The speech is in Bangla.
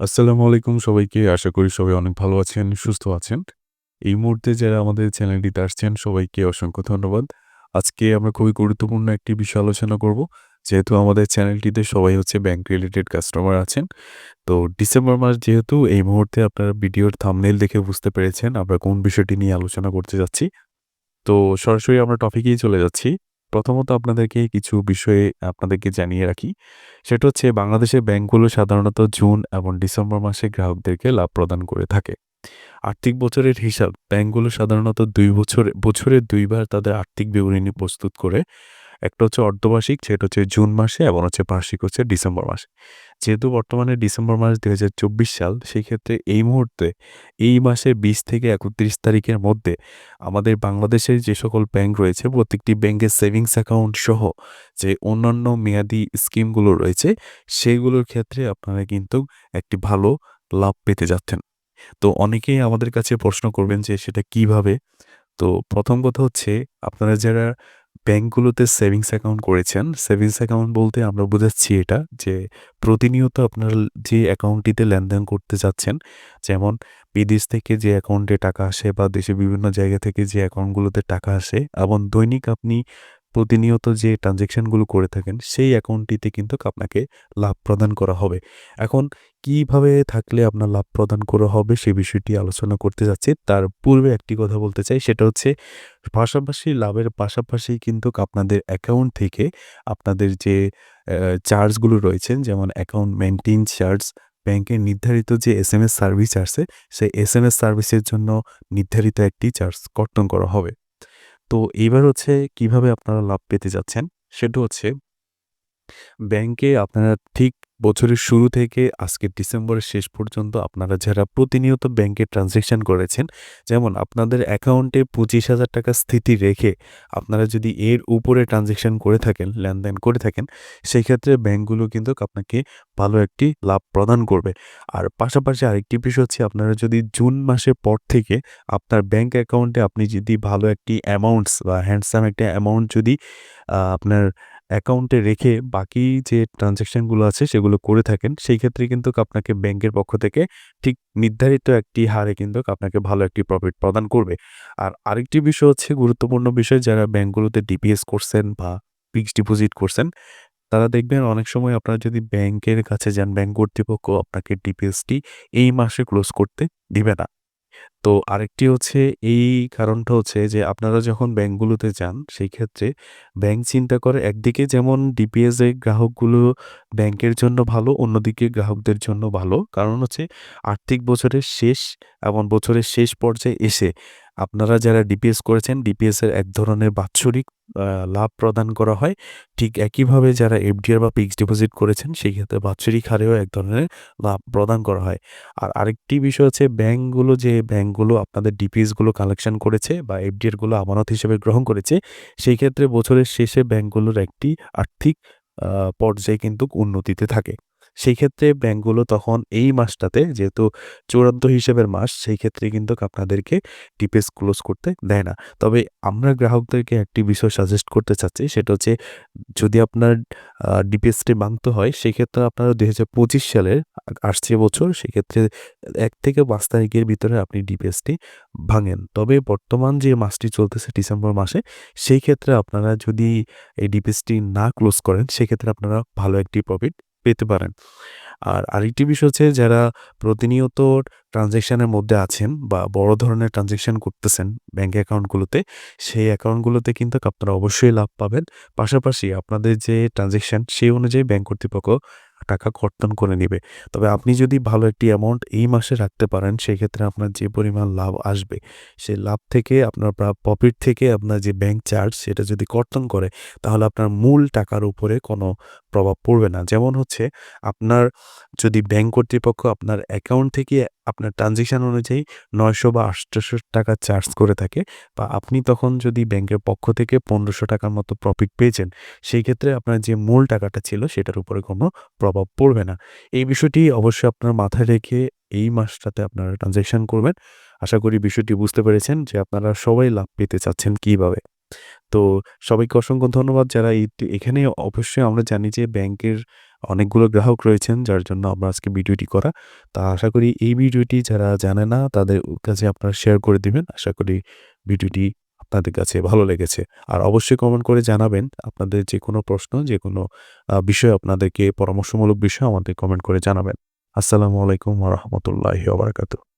আসসালামু আলাইকুম সবাইকে। আশা করি সবাই অনেক ভালো আছেন, সুস্থ আছেন। এই মুহূর্তে যারা আমাদের চ্যানেলটিতে আসছেন সবাইকে অসংখ্য ধন্যবাদ। আজকে আমরা খুবই গুরুত্বপূর্ণ একটি বিষয় আলোচনা করব। যেহেতু আমাদের চ্যানেলটিতে সবাই হচ্ছে ব্যাংক রিলেটেড কাস্টমার আছেন। তো ডিসেম্বর মাস যেহেতু এই মুহূর্তে আপনারা ভিডিওর থামনেল দেখে বুঝতে পেরেছেন আমরা কোন বিষয়টি নিয়ে আলোচনা করতে যাচ্ছি। তো সরাসরি আমরা টপিকেই চলে যাচ্ছি। প্রথমত আপনাদেরকে কিছু বিষয়ে আপনাদেরকে জানিয়ে রাখি। সেটা হচ্ছে বাংলাদেশের ব্যাংকগুলো সাধারণত জুন এবং ডিসেম্বর মাসে গ্রাহকদেরকে লাভ প্রদান করে থাকে। আর্থিক বছরের হিসাব, ব্যাংকগুলো সাধারণত দুই বছরে বছরে দুইবার তাদের আর্থিক বিবরণী প্রস্তুত করে। একটা হচ্ছে অর্ধবার্ষিক, সেটা হচ্ছে জুন মাসে এবং হচ্ছে বার্ষিক হচ্ছে ডিসেম্বর মাসে। যেহেতু বর্তমানে ডিসেম্বর মাস ২০২৪ সাল, সেক্ষেত্রে এই মুহূর্তে এই মাসের ২০ থেকে ৩১ তারিখের মধ্যে আমাদের বাংলাদেশের যে সকল ব্যাংক রয়েছে, প্রত্যেকটি ব্যাংকের সেভিংস অ্যাকাউন্ট সহ যে অন্যান্য মেয়াদি স্কিমগুলো রয়েছে, সেগুলোর ক্ষেত্রে আপনারা কিন্তু একটি ভালো লাভ পেতে যাচ্ছেন। তো অনেকেই আমাদের কাছে প্রশ্ন করবেন যে সেটা কীভাবে? তো প্রথম কথা হচ্ছে, আপনারা যারা ব্যাংকগুলোতে সেভিংস অ্যাকাউন্ট করেছেন, সেভিংস অ্যাকাউন্ট বলতে আমরা বোঝাচ্ছি এটা যে প্রতিনিয়ত আপনার যে অ্যাকাউন্টটিতে লেনদেন করতে যাচ্ছেন, যেমন বিদেশ থেকে যে অ্যাকাউন্টে টাকা আসে বা দেশের বিভিন্ন জায়গা থেকে যে অ্যাকাউন্টগুলোতে টাকা আসে এবং দৈনিক আপনি প্রতিনিয়ত যে ট্রান্সেকশনগুলো করে থাকেন সেই অ্যাকাউন্টটিতে কিন্তু আপনাকে লাভ প্রদান করা হবে। এখন কীভাবে থাকলে আপনার লাভ প্রদান করা হবে সে বিষয়টি আলোচনা করতে যাচ্ছি। তার পূর্বে একটি কথা বলতে চাই সেটা হচ্ছে পাশাপাশি লাভের পাশাপাশি কিন্তু আপনাদের অ্যাকাউন্ট থেকে আপনাদের যে চার্জগুলো রয়েছেন যেমন অ্যাকাউন্ট মেইনটেইন চার্জ, ব্যাংকের নির্ধারিত যে এস এম এস সার্ভিস আছে সেই এস এম এস সার্ভিসের জন্য নির্ধারিত একটি চার্জ কর্তন করা হবে। তো এবার হচ্ছে কীভাবে আপনারা লাভ পেতে যাচ্ছেন? সেটা হচ্ছে ব্যাংকে আপনারা ঠিক বছরের শুরু থেকে আজকে ডিসেম্বরের শেষ পর্যন্ত আপনারা যারা প্রতিনিয়ত ব্যাংকে ট্রান্সেকশন করেছেন, যেমন আপনাদের অ্যাকাউন্টে ৳২৫,০০০ স্থিতি রেখে আপনারা যদি এর উপরে ট্রান্সেকশন করে থাকেন, লেনদেন করে থাকেন, সেক্ষেত্রে ব্যাংকগুলো কিন্তু আপনাকে ভালো একটি লাভ প্রদান করবে। আর পাশাপাশি আরেকটি বিষয় হচ্ছে আপনারা যদি জুন মাসের পর থেকে আপনার ব্যাংক অ্যাকাউন্টে আপনি যদি ভালো একটি অ্যামাউন্টস বা হ্যান্ডসাম একটা অ্যামাউন্ট যদি আপনার অ্যাকাউন্টে রেখে বাকি যে ট্রান্সেকশনগুলো আছে সেগুলো করে থাকেন, সেই ক্ষেত্রে কিন্তু আপনাকে ব্যাংকের পক্ষ থেকে ঠিক নির্ধারিত একটি হারে কিন্তু আপনাকে ভালো একটি প্রফিট প্রদান করবে। আর আরেকটি বিষয় হচ্ছে গুরুত্বপূর্ণ বিষয় যারা ব্যাংকগুলোতে ডিপিএস করছেন বা ফিক্সড ডিপোজিট করছেন, তারা দেখবেন অনেক সময় আপনারা যদি ব্যাংকের কাছে যান, ব্যাংক কর্তৃপক্ষ আপনাকে ডিপিএসটি এই মাসে ক্লোজ করতে দিবে না। তো আরেকটি হচ্ছে এই কারণটা হচ্ছে যে আপনারা যখন ব্যাঙ্কগুলোতে যান সেই ক্ষেত্রে ব্যাংক চিন্তা করে একদিকে যেমন ডিপিএস গ্রাহকগুলো ব্যাংকের জন্য ভালো, অন্যদিকে গ্রাহকদের জন্য ভালো। কারণ হচ্ছে আর্থিক বছরের শেষ এবং বছরের শেষ পর্যায়ে এসে আপনারা যারা ডিপিএস করেছেন, ডিপিএস এর এক ধরনের বাৎসরিক লাভ প্রদান করা হয়। ঠিক একইভাবে যারা এফডিআর বা ফিক্সড ডিপোজিট করেছেন সেই ক্ষেত্রে বাৎসরিক হারেও এক ধরনের লাভ প্রদান করা হয়। আর আরেকটি বিষয় হচ্ছে ব্যাংকগুলো যে ব্যাংকগুলো আপনাদের ডিপিএসগুলো কালেকশন করেছে বা এফডিআরগুলো আমানত হিসেবে গ্রহণ করেছে, সেই ক্ষেত্রে বছরের শেষে ব্যাংকগুলোর একটি আর্থিক পর্যায়ে কিন্তু উন্নতিতে থাকে। সেই ক্ষেত্রে ব্যাংকগুলো তখন এই মাসটাতে যেহেতু চূড়ান্ত হিসেবের মাস, সেই ক্ষেত্রে কিন্তু আপনাদেরকে ডিপিএস ক্লোজ করতে দেয় না। তবে আমরা গ্রাহকদেরকে একটি বিষয় সাজেস্ট করতে চাচ্ছি সেটা হচ্ছে যদি আপনার ডিপিএসটি ভাঙতে হয় সেক্ষেত্রে আপনারা ২০২৫ সালের আসছে বছর সেক্ষেত্রে এক থেকে পাঁচ তারিখের ভিতরে আপনি ডিপিএসটি ভাঙেন। তবে বর্তমান যে মাসটি চলতেছে ডিসেম্বর মাসে, সেই ক্ষেত্রে আপনারা যদি এই ডিপিএসটি না ক্লোজ করেন সেক্ষেত্রে আপনারা ভালো একটি প্রফিট পেতে পারেন। আর আরেকটি বিষয় হচ্ছে যারা প্রতিনিয়ত ট্রানজ্যাকশানের মধ্যে আছেন বা বড় ধরনের ট্রানজ্যাকশান করতেছেন ব্যাঙ্ক অ্যাকাউন্টগুলোতে, সেই অ্যাকাউন্টগুলোতে কিন্তু আপনারা অবশ্যই লাভ পাবেন। পাশাপাশি আপনাদের যে ট্রানজ্যাকশান সেই অনুযায়ী ব্যাঙ্ক কর্তৃপক্ষ টাকা কর্তন করে নেবে তবে আপনি যদি ভালো একটি অ্যামাউন্ট এই মাসে রাখতে পারেন সেক্ষেত্রে আপনার যে পরিমাণ লাভ আসবে, সেই লাভ থেকে আপনার প্রফিট থেকে আপনার যে ব্যাংক চার্জ সেটা যদি কর্তন করে তাহলে আপনার মূল টাকার উপরে কোনো প্রভাব পড়বে না। যেমন হচ্ছে আপনার যদি ব্যাংক কর্তৃপক্ষ আপনার অ্যাকাউন্ট থেকে আপনার ট্রান্সেকশন অনুযায়ী ৯০০ বা ৳৮০০ চার্জ করে থাকে বা আপনি তখন যদি ব্যাংকের পক্ষ থেকে ৳১৫০০ মতো প্রফিট পেয়েছেন, সেই ক্ষেত্রে আপনার যে মূল টাকাটা ছিল সেটার উপরে কোনো প্রভাব পড়বে না। এই বিষয়টি অবশ্যই আপনার মাথায় রেখে এই মাসটাতে আপনারা ট্রান্সেকশন করবেন। আশা করি বিষয়টি বুঝতে পেরেছেন যে আপনারা সবাই লাভ পেতে চাচ্ছেন কীভাবে। তো সবাইকে অসংখ্য ধন্যবাদ যারা এখানে অবশ্যই আমরা জানি যে ব্যাংকের অনেকগুলো গ্রাহক রয়েছেন যার জন্য আমরা আজকে ভিডিওটি করা। তা আশা করি এই ভিডিওটি যারা জানে না তাদের কাছে আপনারা শেয়ার করে দিবেন। আশা করি ভিডিওটি আপনাদের কাছে ভালো লেগেছে। আর অবশ্যই কমেন্ট করে জানাবেন আপনাদের যেকোনো প্রশ্ন, যেকোনো আ বিষয় আপনাদেরকে পরামর্শমূলক বিষয় আমাদের কমেন্ট করে জানাবেন। আসসালামু আলাইকুম রাহমাতুল্লাহি ওয়া বারাকাতুহু।